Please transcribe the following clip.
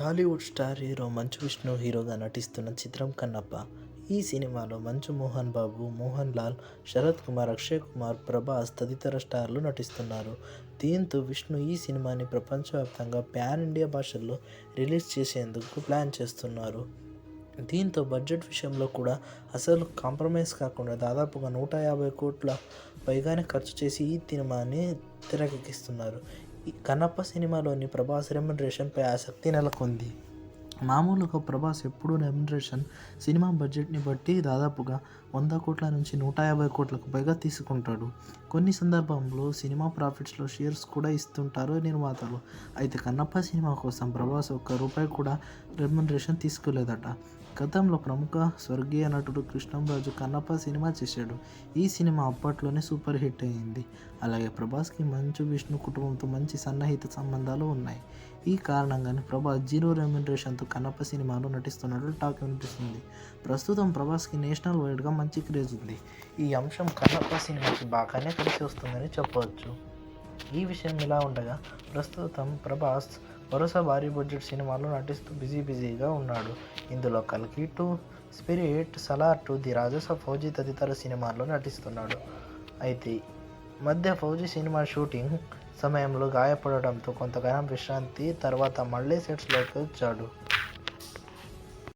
Tollywood star hero Manchu Vishnu హీరోగా నటిస్తున్న చిత్రం కన్నప్ప. ఈ సినిమాలో మంచు మోహన్ బాబు మోహన్ లాల్ శరత్ కుమార్ అక్షయ్ కుమార్ ప్రభాస్ తదితర స్టార్లు నటిస్తున్నారు. దీంతో విష్ణు ఈ సినిమాని ప్రపంచవ్యాప్తంగా ప్యాన్ ఇండియా భాషల్లో రిలీజ్ చేసేందుకు ప్లాన్ చేస్తున్నారు. దీంతో బడ్జెట్ విషయంలో కూడా అసలు కాంప్రమైజ్ కాకుండా దాదాపుగా నూట యాభై కోట్ల పైగానే ఖర్చు చేసి ఈ సినిమాని తెరకెక్కిస్తున్నారు. కన్నప్ప సినిమాలోని ప్రభాస్ రెమ్యునరేషన్పై ఆసక్తి నెలకొంది. మామూలుగా ప్రభాస్ ఎప్పుడూ రెమ్యునరేషన్ సినిమా బడ్జెట్ని బట్టి దాదాపుగా వంద కోట్ల నుంచి నూట యాభై కోట్లకు పైగా తీసుకుంటాడు. కొన్ని సందర్భంలో సినిమా ప్రాఫిట్స్లో షేర్స్ కూడా ఇస్తుంటారు నిర్మాతలు. అయితే కన్నప్ప సినిమా కోసం ప్రభాస్ ఒక్క రూపాయి కూడా రెమ్యునరేషన్ తీసుకోలేదట. గతంలో ప్రముఖ స్వర్గీయ నటుడు కృష్ణంరాజు కన్నప్ప సినిమా చేశాడు. ఈ సినిమా అప్పట్లోనే సూపర్ హిట్ అయింది. అలాగే ప్రభాస్కి మంచు విష్ణు కుటుంబంతో మంచి సన్నిహిత సంబంధాలు ఉన్నాయి. ఈ కారణంగానే ప్రభాస్ జీరో రెమ్యునరేషన్తో కన్నప్ప సినిమాలో నటిస్తున్నట్లు టాక్ వినిపిస్తుంది. ప్రస్తుతం ప్రభాస్కి నేషనల్ వైడ్గా మంచి క్రేజ్ ఉంది. ఈ అంశం కన్నప్ప సినిమాకి బాగానే కలిసి వస్తుందని చెప్పవచ్చు. ఈ విషయం ఇలా ఉండగా ప్రస్తుతం ప్రభాస్ వరుస భారీ బడ్జెట్ సినిమాల్లో నటిస్తూ బిజీ బిజీగా ఉన్నాడు. ఇందులో కల్కి two Spirit Salaar two the Rajasaab Fauji తదితర సినిమాల్లో నటిస్తున్నాడు. అయితే మధ్య ఫౌజీ సినిమా షూటింగ్ సమయంలో గాయపడడంతో కొంతకాలం విశ్రాంతి తర్వాత మళ్ళీ సెట్స్లోకి వచ్చాడు.